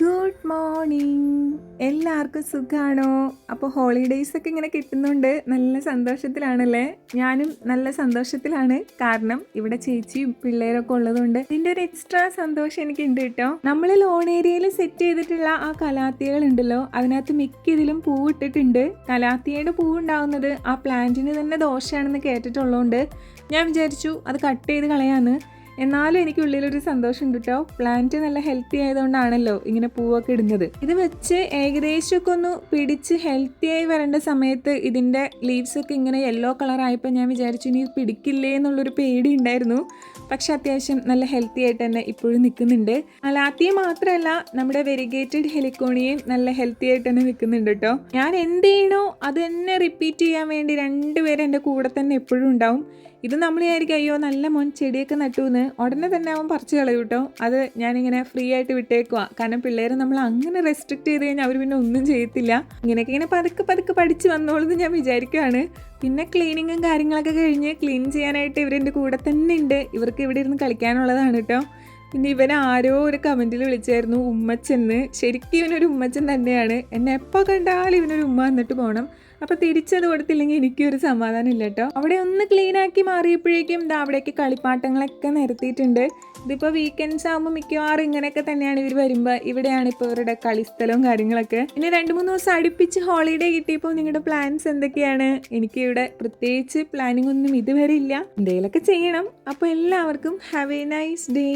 Good morning എല്ലാവർക്കും സുഖമാണോ അപ്പോൾ ഹോളിഡേയ്സ് ഒക്കെ ഇങ്ങനെ കിട്ടുന്നുണ്ട്. നല്ല സന്തോഷത്തിലാണല്ലേ? ഞാനും നല്ല സന്തോഷത്തിലാണ്. കാരണം ഇവിടെ ചേച്ചിയും പിള്ളേരൊക്കെ ഉള്ളതുകൊണ്ട് ഇതിന്റെ ഒരു എക്സ്ട്രാ സന്തോഷം എനിക്ക് ഉണ്ട് കേട്ടോ നമ്മൾ ലോൺ ഏരിയയിൽ സെറ്റ് ചെയ്തിട്ടുള്ള ആ കലാത്തികൾ ഉണ്ടല്ലോ. അതിനകത്ത് മിക്ക ഇതിലും പൂവിട്ടിട്ടുണ്ട് കലാത്തിയുടെ പൂ ഉണ്ടാകുന്നത് ആ പ്ലാന്റിന് തന്നെ ദോഷമാണെന്ന് കേട്ടിട്ടുള്ളതുകൊണ്ട് ഞാൻ വിചാരിച്ചു അത് കട്ട് ചെയ്ത് കളയാന്ന്. എന്നാലും എനിക്ക് ഉള്ളിലൊരു സന്തോഷം ഉണ്ട് കേട്ടോ പ്ലാന്റ് നല്ല ഹെൽത്തി ആയതുകൊണ്ടാണല്ലോ ഇങ്ങനെ പൂവൊക്കെ ഇടുന്നത്. ഇത് വെച്ച് ഏകദേശമൊക്കെ ഒന്ന് പിടിച്ച് ഹെൽത്തി ആയി വരേണ്ട സമയത്ത് ഇതിന്റെ ലീവ്സൊക്കെ ഇങ്ങനെ യെല്ലോ കളർ ആയപ്പോൾ ഞാൻ വിചാരിച്ചു ഇനി പിടിക്കില്ലേ എന്നുള്ളൊരു പേടി ഉണ്ടായിരുന്നു. പക്ഷെ അത്യാവശ്യം നല്ല ഹെൽത്തി ആയിട്ട് തന്നെ ഇപ്പോഴും നിൽക്കുന്നുണ്ട്. അലാത്തിയെ മാത്രമല്ല നമ്മുടെ വെരിഗേറ്റഡ് ഹെലിക്കോണിയും നല്ല ഹെൽത്തി ആയിട്ട് തന്നെ നിൽക്കുന്നുണ്ട് കേട്ടോ. ഞാൻ എന്ത് ചെയ്യണോ അത് തന്നെ റിപ്പീറ്റ് ചെയ്യാൻ വേണ്ടി രണ്ടുപേരും എന്റെ കൂടെ തന്നെ എപ്പോഴും ഉണ്ടാവും. ഇത് നമ്മൾ വിചാരിക്കും അയ്യോ നല്ല മോൻ ചെടിയൊക്കെ നട്ടുവെന്ന് ഉടനെ തന്നെ അവൻ പറിച്ചു കളയും കേട്ടോ. അത് ഞാനിങ്ങനെ ഫ്രീ ആയിട്ട് വിട്ടേക്കുക കാരണം പിള്ളേരെ നമ്മൾ അങ്ങനെ റെസ്ട്രിക്ട് ചെയ്ത് കഴിഞ്ഞാൽ അവർ പിന്നെ ഒന്നും ചെയ്യത്തില്ല. ഇങ്ങനെയൊക്കെ ഇങ്ങനെ പതുക്കെ പതുക്കെ പഠിച്ച് വന്നോളെന്ന് ഞാൻ വിചാരിക്കുകയാണ് പിന്നെ ക്ലീനിങ്ങും കാര്യങ്ങളൊക്കെ കഴിഞ്ഞ് ക്ലീൻ ചെയ്യാനായിട്ട് ഇവരെന്റെ കൂടെ തന്നെ ഉണ്ട് ഇവർക്ക് ഇവിടെ ഇരുന്ന് കളിക്കാനുള്ളതാണ് കേട്ടോ പിന്നെ ഇവൻ ആരോ ഒരു കമന്റിൽ വിളിച്ചായിരുന്നു ഉമ്മച്ചെന്ന്. ശരിക്കും ഇവനൊരു ഉമ്മച്ചൻ തന്നെയാണ്. എന്നെ എപ്പോൾ കണ്ടാലും ഇവനൊരു ഉമ്മ എന്നിട്ട് പോകണം അപ്പോൾ തിരിച്ചത് കൊടുത്തില്ലെങ്കിൽ എനിക്കൊരു സമാധാനം ഇല്ല കേട്ടോ അവിടെ ഒന്ന് ക്ലീൻ ആക്കി മാറിയപ്പോഴേക്കും ഇതാ അവിടേക്ക് കളിപ്പാട്ടങ്ങളൊക്കെ നിരത്തിയിട്ടുണ്ട്. ഇതിപ്പോൾ വീക്കെൻഡ്സ് ആകുമ്പോൾ മിക്കവാറും ഇങ്ങനെയൊക്കെ തന്നെയാണ് ഇവർ വരുമ്പോൾ ഇവിടെയാണ് ഇപ്പോൾ ഇവരുടെ കളിസ്ഥലവും കാര്യങ്ങളൊക്കെ. ഇനി രണ്ട് മൂന്ന് ദിവസം അടുപ്പിച്ച് ഹോളിഡേ കിട്ടിയപ്പോൾ നിങ്ങളുടെ പ്ലാൻസ് എന്തൊക്കെയാണ്? എനിക്ക് ഇവിടെ പ്രത്യേകിച്ച് പ്ലാനിങ് ഒന്നും ഇതുവരെ ഇല്ല. എന്തെങ്കിലുമൊക്കെ ചെയ്യണം. അപ്പോൾ എല്ലാവർക്കും ഹാവ് എ നൈസ് ഡേ